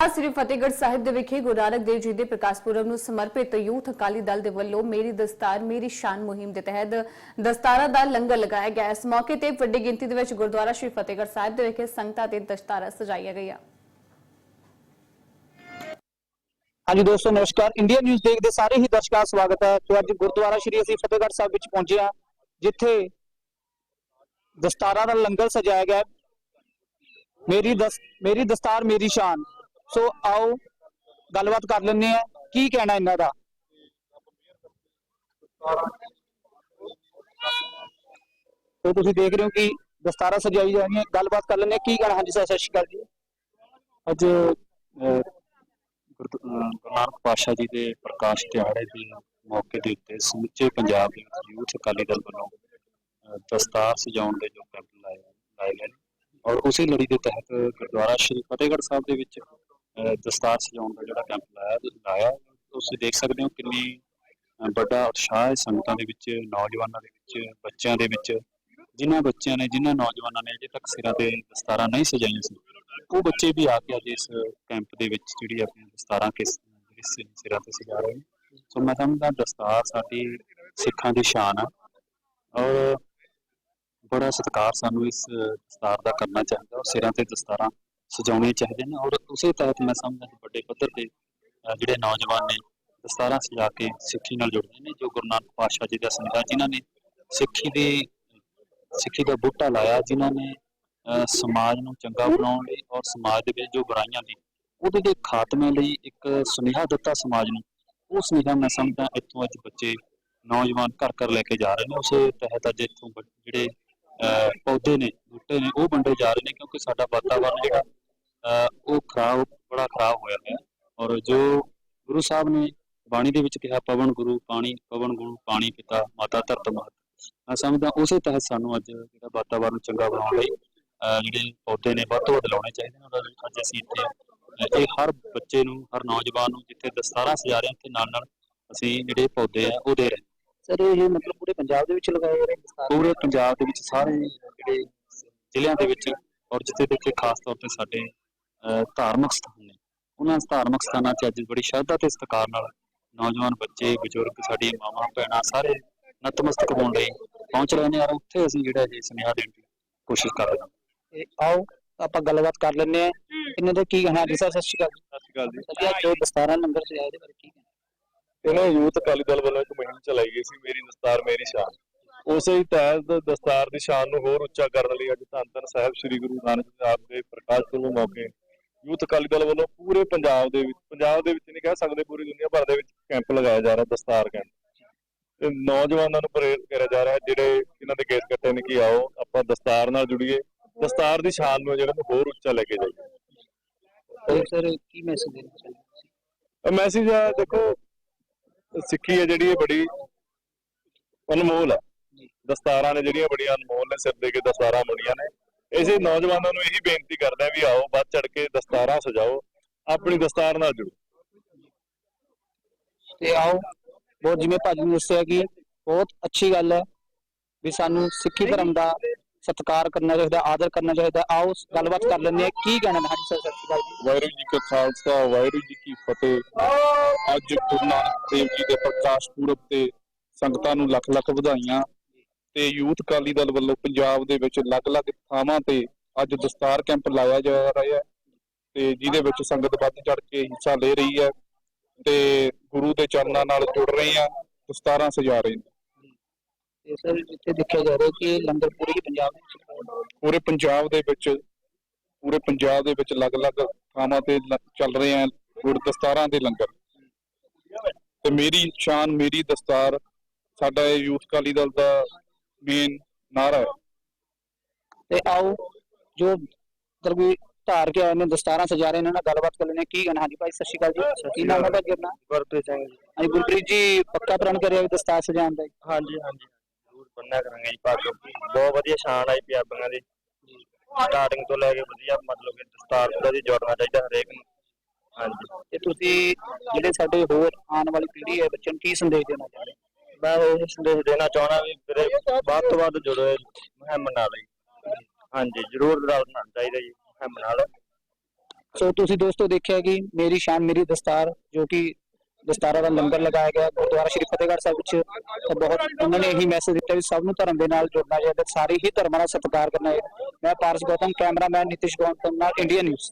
ਸ੍ਰੀ ਫਤਿਹਗੜ੍ਹ ਸਾਹਿਬ ਦੇ ਵਿਖੇ ਗੁਰੂ ਨਾਨਕ ਦੇਵ ਜੀ ਦੇ ਪ੍ਰਕਾਸ਼ ਪੁਰਬ ਨੂੰ ਸਮਰਪਿਤ ਯੂਥ ਅਕਾਲੀ ਦਲ ਦੇ ਵੱਲੋਂ ਮੇਰੀ ਦਸਤਾਰ, ਮੇਰੀ ਸ਼ਾਨ ਮੁਹਿੰਮ ਦੇ ਤਹਿਤ ਦਸਤਾਰਾਂ ਦਾ ਲੰਗਰ ਲਗਾਇਆ ਗਿਆ। ਇਸ ਮੌਕੇ ਤੇ ਵੱਡੀ ਗਿਣਤੀ ਦੇ ਵਿੱਚ ਗੁਰਦੁਆਰਾ ਸ੍ਰੀ ਫਤਿਹਗੜ੍ਹ ਸਾਹਿਬ ਦੇ ਵਿਖੇ ਸੰਗਤਾਂ ਤੇ ਦਸਤਾਰਾਂ ਸਜਾਈਆਂ ਗਈਆਂ। ਹਾਂਜੀ ਦੋਸਤੋ, ਨਮਸਕਾਰ। ਇੰਡੀਆ ਨਿਊਜ਼ ਦੇਖਦੇ ਸਾਰੇ ਹੀ ਦਰਸ਼ਕਾਂ ਦਾ ਸਵਾਗਤ ਹੈ। ਤੇ ਅੱਜ ਗੁਰਦੁਆਰਾ ਸ਼੍ਰੀ ਅਸੀਂ ਫਤਿਹਗੜ੍ਹ ਸਾਹਿਬ ਵਿੱਚ ਪਹੁੰਚੇ ਹਾਂ, ਜਿੱਥੇ ਦਸਤਾਰਾਂ ਦਾ ਲੰਗਰ ਸਜਾਇਆ ਗਿਆ। ਮੇਰੀ ਦਸ, ਮੇਰੀ ਦਸਤਾਰ, ਮੇਰੀ ਸ਼ਾਨ। ਸੋ ਆਓ ਗੱਲਬਾਤ ਕਰ ਲੈਂਦੇ ਆ ਕੀ ਕਹਿਣਾ ਇਹਨਾਂ ਦਾ? ਤੇ ਤੁਸੀਂ ਦੇਖ ਰਹੇ ਹੋ ਕਿ ਦਸਤਾਰਾਂ ਸਜਾਈ ਜਾ ਰਹੀਆਂ। ਗੱਲਬਾਤ ਕਰ ਲੈਂਦੇ ਆ ਕੀ ਕਹਿਣਾ? ਹਾਂਜੀ ਸਰ ਸਤਿ ਸ਼੍ਰੀ ਅਕਾਲ ਜੀ। ਅੱਜ ਅਹ, ਗੁਰਦ- ਜੀ ਦੇ ਪ੍ਰਕਾਸ਼ ਦਿਹਾੜੇ ਦੇ ਮੌਕੇ ਦੇ ਉੱਤੇ ਸਮੁੱਚੇ ਪੰਜਾਬ ਦੇ ਯੂਥ ਅਕਾਲੀ ਦਲ ਵੱਲੋਂ ਦਸਤਾਰ ਸਜਾਉਣ ਦੇ ਜੋ ਕੈਂਪ ਲਾਏ ਲਾਏ ਗਏ ਨੇ। ਔਰ ਉਸੇ ਲੜੀ ਦੇ ਤਹਿਤ ਗੁਰਦੁਆਰਾ ਸ਼੍ਰੀ ਫਤਿਹਗੜ੍ਹ ਸਾਹਿਬ ਦੇ ਵਿੱਚ ਦਸਤਾਰ ਸਜਾਉਣ ਦਾ ਜਿਹੜਾ ਕੈਂਪ ਲਾਇਆ ਲਾਇਆ, ਤੁਸੀਂ ਦੇਖ ਸਕਦੇ ਹੋ ਕਿੰਨੀ ਵੱਡਾ ਉਤਸ਼ਾਹ ਹੈ ਸੰਗਤਾਂ ਦੇ ਵਿੱਚ, ਨੌਜਵਾਨਾਂ ਦੇ ਵਿੱਚ, ਬੱਚਿਆਂ ਦੇ ਵਿੱਚ। ਜਿਨ੍ਹਾਂ ਬੱਚਿਆਂ ਨੇ, ਜਿਨ੍ਹਾਂ ਨੌਜਵਾਨਾਂ ਨੇ ਅਜੇ ਤੱਕ ਸਿਰਾਂ ਤੇ ਦਸਤਾਰਾਂ ਨਹੀਂ ਸਜਾਈਆਂ ਸੀ, ਉਹ ਬੱਚੇ ਵੀ ਆ ਕੇ ਅੱਜ ਇਸ ਕੈਂਪ ਦੇ ਵਿੱਚ ਜਿਹੜੀ ਆਪਣੀ ਦਸਤਾਰਾਂ ਕਿਸ ਜਿਹੜੀ ਸਿਰਾਂ ਤੇ ਸਜਾ ਰਹੇ ਸੋ ਮੈਂ ਸਮਝਦਾ ਦਸਤਾਰ ਸਾਡੀ ਸਿੱਖਾਂ ਦੀ ਸ਼ਾਨ ਆ ਔਰ ਬੜਾ ਸਤਿਕਾਰ ਸਾਨੂੰ ਇਸ ਦਸਤਾਰ ਦਾ ਕਰਨਾ ਚਾਹੀਦਾ ਔਰ ਸਿਰਾਂ ਤੇ ਦਸਤਾਰਾਂ ਸਜਾਉਣੇ ਚਾਹੀਦੇ ਨੇ। ਔਰ ਉਸੇ ਤਹਿਤ ਮੈਂ ਸਮਝਦਾ ਕਿ ਵੱਡੇ ਪੱਧਰ ਤੇ ਜਿਹੜੇ ਨੌਜਵਾਨ ਨੇ, ਦਸਤਾਰਾਂ ਸਜਾ ਕੇ ਸਿੱਖੀ ਨਾਲ ਜੁੜਦੇ ਨੇ, ਜੋ ਗੁਰੂ ਨਾਨਕ ਪਾਤਸ਼ਾਹ ਜੀ ਦਾ ਸੰਦੇਸ਼ ਜਿਨ੍ਹਾਂ ਨੇ ਸਿੱਖੀ ਦੀ, ਸਿੱਖੀ ਦਾ ਬੂਟਾ ਲਾਇਆ, ਜਿਨ੍ਹਾਂ ਨੇ ਸਮਾਜ ਨੂੰ ਚੰਗਾ ਬਣਾਉਣ ਲਈ ਔਰ ਸਮਾਜ ਦੇ ਵਿੱਚ ਜੋ ਬੁਰਾਈਆਂ ਨੇ ਉਹਦੇ ਦੇ ਖਾਤਮੇ ਲਈ ਇੱਕ ਸੁਨੇਹਾ ਦਿੱਤਾ ਸਮਾਜ ਨੂੰ। ਉਹ ਸੁਨੇਹਾ ਮੈਂ ਸਮਝਦਾ ਇੱਥੋਂ ਅੱਜ ਬੱਚੇ ਨੌਜਵਾਨ ਘਰ ਘਰ ਲੈ ਕੇ ਜਾ ਰਹੇ ਨੇ। ਉਸੇ ਤਹਿਤ ਅੱਜ ਇੱਥੋਂ ਜਿਹੜੇ, ਅਹ, ਪੌਦੇ ਨੇ, ਬੂਟੇ ਨੇ, ਉਹ ਵੰਡੇ ਜਾ ਰਹੇ ਨੇ, ਕਿਉਂਕਿ ਸਾਡਾ ਵਾਤਾਵਰਨ ਜਿਹੜਾ ਉਹ ਖਰਾਬ ਬੜਾ ਖਰਾਬ ਹੋਇਆ ਹੈ ਔਰ ਜੋ ਗੁਰੂ ਸਾਹਿਬ ਨੇ ਬਾਣੀ ਦੇ ਵਿੱਚ ਕਿਹਾ ਪਵਨ ਗੁਰੂ ਪਾਣੀ ਪਵਨ ਗੁਰੂ ਪਾਣੀ ਪਿਤਾ ਮਾਤਾ ਧਰਤ ਮਹਤ। ਮੈਂ ਸਮਝਦਾ ਉਸੇ ਤਹਿਤ ਸਾਨੂੰ ਅੱਜ ਜਿਹੜਾ ਵਾਤਾਵਰਨ ਚੰਗਾ ਬਣਾਉਣ ਲਈ ਜਿਹੜੇ ਪੌਦੇ ਨੇ ਵੱਧ ਤੋਂ ਵੱਧ ਲਾਉਣੇ ਚਾਹੀਦੇ ਨੇ। ਉਹਨਾਂ ਲਈ ਅੱਜ ਅਸੀਂ ਇੱਥੇ ਇਹ ਹਰ ਬੱਚੇ ਨੂੰ ਹਰ ਨੌਜਵਾਨ ਨੂੰ ਜਿੱਥੇ ਦਸਤਾਰਾਂ ਸਜਾ ਰਹੇ ਹਾਂ ਤੇ ਨਾਲ ਨਾਲ ਅਸੀਂ ਜਿਹੜੇ ਪੌਦੇ ਆ ਉਹ ਦੇ ਰਹੇ। ਸਰ ਇਹ ਮਤਲਬ ਪੂਰੇ ਪੰਜਾਬ ਦੇ ਵਿੱਚ ਲਗਾਏ ਰਹੇ ਦਸਤਾਰ ਪੂਰੇ ਪੰਜਾਬ ਦੇ ਵਿੱਚ ਸਾਰੇ ਜਿਹੜੇ ਜ਼ਿਲ੍ਹਿਆਂ ਦੇ ਵਿੱਚ ਔਰ ਜਿੱਥੇ ਦੇਖੇ ਖਾਸ ਤੌਰ ਤੇ ਸਾਡੇ ਧਾਰਮਿਕ ਸਥਾਨ ਨੇ। ਉਹਨਾਂ ਧਾਰਮਿਕ ਸਥਾਨਾਂ 'ਚ ਅੱਜ ਬੜੀ ਸ਼ਰਧਾ ਤੇ ਸਤਿਕਾਰ ਨਾਲ ਨੌਜਵਾਨ ਬੱਚੇ ਬਜ਼ੁਰਗ ਸਾਡੀ ਮਾਵਾਂ ਭੈਣਾਂ ਸਾਰੇ ਨਤਮਸਤਕ ਹੋਣ ਲਈ ਪਹੁੰਚ ਰਹੇ ਨੇ ਔਰ ਉੱਥੇ ਅਸੀਂ ਜਿਹੜਾ ਇਹ ਸੁਨੇਹਾ ਦੇਣ ਦੀ ਕੋਸ਼ਿਸ਼ ਕਰ ਰਹੇ ਹਾਂ। ਤੇ ਆਓ ਆਪਾਂ ਗੱਲਬਾਤ ਕਰ ਲੈਂਦੇ ਆ ਇਹਨਾਂ ਦਾ ਕੀ ਕਹਿਣਾ ਜੀ? ਸਰ ਸਤਿ ਸ਼੍ਰੀ ਅਕਾਲ ਸਤਿ ਸ਼੍ਰੀ ਅਕਾਲ ਜੀ। ਸਰ ਜੋ ਦਸਤਾਰਾਂ ਲੰਗਰ ਸਜਾਇਆ ਇਹਦੇ ਬਾਰੇ ਕੀ ਕਹਿਣਾ? ਇਹਨਾਂ ਯੂਥ ਅਕਾਲੀ ਦਲ ਵੱਲੋਂ ਇੱਕ ਮੁਹਿੰਮ ਚਲਾਈ ਗਈ ਸੀ ਮੇਰੀ ਦਸਤਾਰ ਮੇਰੀ ਸ਼ਾਨ। ਉਸੇ ਹੀ ਤਹਿਤ ਦਸਤਾਰ ਦੀ ਸ਼ਾਨ ਨੂੰ ਹੋਰ ਉੱਚਾ ਕਰਨ ਲਈ ਅੱਜ ਧੰਨ ਧੰਨ ਸਾਹਿਬ ਸ੍ਰੀ ਗੁਰੂ ਨਾਨਕ ਸਾਹਿਬ ਦੇ ਪ੍ਰਕਾਸ਼ ਪੁਰਬ ਮੌਕੇ ਯੂਥ ਅਕਾਲੀ ਦਲ ਵੱਲੋਂ ਪੂਰੇ ਪੰਜਾਬ ਦੇ ਵਿੱਚ ਪੰਜਾਬ ਦੇ ਵਿੱਚ ਨਹੀਂ ਕਹਿ ਸਕਦੇ ਪੂਰੀ ਦੁਨੀਆ ਭਰ ਦੇ ਵਿੱਚ ਕੈਂਪ ਲਗਾਇਆ ਜਾ ਰਿਹਾ ਦਸਤਾਰ ਕੈਂਪ। ਤੇ ਨੌਜਵਾਨਾਂ ਨੂੰ ਪ੍ਰੇਰਿਤ ਕਰਿਆ ਜਾ ਰਿਹਾ ਜਿਹੜੇ ਇਹਨਾਂ ਦੇ ਕੇਸ ਕੱਟੇ ਨੇ ਕਿ ਆਓ ਆਪਾਂ ਦਸਤਾਰ ਨਾਲ ਜੁੜੀਏ। ਦਸਤਾਰ ਦੀ ਸ਼ਾਨ ਨੂੰ ਜਿਹੜਾ ਹੋਰ ਉੱਚਾ ਲੈ ਕੇ ਜਾਈਏ। ਤੇ ਸਰ ਕੀ ਮੈਸੇਜ ਦੇਣਾ ਚਾਹੁੰਦੇ ਮੈਸੇਜ ਆ ਦੇਖੋ ਸਿੱਖੀ ਹੈ ਜਿਹੜੀ ਇਹ ਬੜੀ ਅਨਮੋਲ ਹੈ ਦਸਤਾਰਾਂ ਨੇ ਜਿਹੜੀਆਂ ਬੜੀਆਂ ਅਨਮੋਲ ਨੇ ਸਿਰ ਦੇ ਕੇ ਦਸਤਾਰਾਂ ਮੁੰਡੀਆਂ ਨੇ। ਇਸੇ ਨੌਜਵਾਨਾਂ ਨੂੰ ਇਹੀ ਬੇਨਤੀ ਕਰਦਾ ਵੀ ਆਓ ਵੱਧ ਚੜ ਕੇ ਦਸਤਾਰਾਂ ਸਜਾਓ ਆਪਣੀ ਦਸਤਾਰ ਨਾਲ ਜੁੜੋ। ਤੇ ਆਓ ਬਹੁਤ ਜਿਵੇਂ ਭਾਜੀ ਨੇ ਦੱਸਿਆ ਕਿ ਬਹੁਤ ਅੱਛੀ ਗੱਲ ਹੈ ਵੀ ਸਾਨੂੰ ਸਿੱਖੀ ਧਰਮ ਦਾ ਸਤਿਕਾਰ ਕਰਨਾ ਚਾਹੀਦਾ ਆਦਰ ਕਰਨਾ ਚਾਹੀਦਾ। ਆਓ ਗੱਲਬਾਤ ਕਰ ਲੈਂਦੇ ਆ ਕੀ ਕਹਿਣਾ ਹੈ? ਹਾਂਜੀ ਸਰ ਸਤਿ ਸ਼੍ਰੀ ਅਕਾਲ ਜੀ। ਵਾਹਿਗੁਰੂ ਜੀ ਕਾ ਖਾਲਸਾ ਵਾਹਿਗੁਰੂ ਜੀ ਕੀ ਫਤਿਹ। ਅੱਜ ਗੁਰੂ ਨਾਨਕ ਦੇਵ ਜੀ ਦੇ ਪ੍ਰਕਾਸ਼ ਪੁਰਬ ਤੇ ਸੰਗਤਾਂ ਨੂੰ ਲੱਖ ਲੱਖ ਵਧਾਈਆਂ। ਤੇ ਯੂਥ ਅਕਾਲੀ ਦਲ ਵੱਲੋਂ ਪੰਜਾਬ ਦੇ ਵਿੱਚ ਅਲੱਗ-ਅਲੱਗ ਥਾਵਾਂ ਤੇ ਅੱਜ ਦਸਤਾਰ ਕੈਂਪ ਲਾਇਆ ਜਾ ਰਿਹਾ ਹੈ ਤੇ ਜਿਹਦੇ ਵਿੱਚ ਸੰਗਤ ਵੱਧ ਚੜ ਕੇ ਹਿੱਸਾ ਲੈ ਰਹੀ ਹੈ ਤੇ ਗੁਰੂ ਦੇ ਚਰਨਾਂ ਨਾਲ ਜੁੜ ਰਹੀ ਆ ਦਸਤਾਰਾਂ ਸਜਾ ਰਹੇ ਨੇ ਤੇ ਸਰ ਜਿੱਥੇ ਦੇਖਿਆ ਜਾ ਰਿਹਾ ਕਿ ਲੰਗਰ ਪੂਰੇ ਪੰਜਾਬ ਦੇ ਪੂਰੇ ਪੰਜਾਬ ਦੇ ਵਿੱਚ ਪੂਰੇ ਪੰਜਾਬ ਦੇ ਵਿੱਚ ਅਲੱਗ-ਅਲੱਗ ਥਾਵਾਂ ਤੇ ਚੱਲ ਰਹੇ ਆ ਗੁਰ ਦਸਤਾਰਾਂ ਦੇ ਲੰਗਰ। ਤੇ ਮੇਰੀ ਸ਼ਾਨ ਮੇਰੀ ਦਸਤਾਰ ਸਾਡਾ ਇਹ ਯੂਥ ਅਕਾਲੀ ਦਲ ਦਾ ਮੇਨ ਨਾਰਾ। ਤੇ ਆਓ ਜੋ ਵੀ ਧਾਰ ਕੇ ਆਏ ਨੇ ਦਸਤਾਰਾਂ ਸਜਾ ਰਹੇ ਨੇ ਨਾਲ ਗੱਲਬਾਤ ਕਰ ਹਾਂ। ਕੀ ਕਹਿਣਾ? ਹਾਂਜੀ ਭਾਈ ਸਤਿ ਸ਼੍ਰੀ ਅਕਾਲ ਜੀ। ਕੀ ਨਾਮ ਹੈ ਗਿਰਨਾ ਗੁਰਪ੍ਰੀਤ ਸਿੰਘ ਜੀ। ਹਾਂਜੀ ਗੁਰਪ੍ਰੀਤ ਜੀ ਪੱਕਾ ਪ੍ਰਣ ਕਰਿਆ ਵੀ ਦਸਤਾਰ ਸਜਾਉਣ ਦਾ ਜੀ। ਹਾਂਜੀ ਹਾਂਜੀ। ਜ਼ਰੂਰ ਬੰਨਿਆ ਕਰਾਂਗੇ ਜੀ ਪੱਗ। ਬਹੁਤ ਵਧੀਆ ਸ਼ਾਨ ਆਈ ਪੰਜਾਬੀਆਂ ਦੀ। ਸਟਾਰਟਿੰਗ ਤੋਂ ਲੈ ਕੇ ਵਧੀਆ ਮਤਲਬ ਕਿ ਦਸਤਾਰ ਦਾ ਜੀ ਜੋੜਨਾ ਚਾਹੀਦਾ ਹਰੇਕ ਨੂੰ। ਹਾਂਜੀ। ਤੇ ਤੁਸੀਂ ਜਿਹੜੇ ਸਾਡੇ ਹੋਰ ਆਉਣ ਵਾਲੀ ਪੀੜ੍ਹੀ ਹੈ ਬੱਚਿਆਂ ਨੂੰ ਕੀ ਸੰਦੇਸ਼ ਦੇਣਾ ਚਾਹੁੰਦੇ? ਮੈਂ ਇਹ ਸੰਦੇਸ਼ ਦੇਣਾ ਚਾਹੁੰਦਾ ਵੀ ਵੀਰੇ ਵੱਧ ਤੋਂ ਵੱਧ ਜੁੜੋ ਮੁਹਿੰਮ ਨਾਲ ਜੀ ਹਾਂਜੀ, ਜ਼ਰੂਰ ਰਲਣਾ ਚਾਹੀਦਾ ਜੀ, ਮੁਹਿੰਮ ਨਾਲ। ਸੋ ਤੁਸੀਂ ਦੋਸਤੋ ਦੇਖਿਆ ਕਿ ਮੇਰੀ ਸ਼ਾਨ, ਮੇਰੀ ਦਸਤਾਰ, ਜੋ ਕਿ ਦਸਤਾਰਾਂ ਦਾ ਲੰਗਰ ਲਗਾਇਆ ਗਿਆ ਗੁਰਦੁਆਰਾ ਸ਼੍ਰੀ ਫਤਿਹਗੜ੍ਹ ਸਾਹਿਬ ਵਿੱਚ, ਤਾਂ ਬਹੁਤ ਉਹਨਾਂ ਨੇ ਇਹੀ ਮੈਸੇਜ ਦਿੱਤਾ ਵੀ ਸਭ ਨੂੰ ਧਰਮ ਦੇ ਨਾਲ ਜੁੜਨਾ ਚਾਹੀਦਾ, ਸਾਰੇ ਹੀ ਧਰਮਾਂ ਦਾ ਸਤਿਕਾਰ ਕਰਨਾ ਹੈ ਮੈਂ ਪਾਰਸ ਗੌਤਮ ਕੈਮਰਾਮੈਨ ਨਿਤਿਸ਼ ਗੌਤਮ ਨਾਲ ਇੰਡੀਆ ਨਿਊਜ਼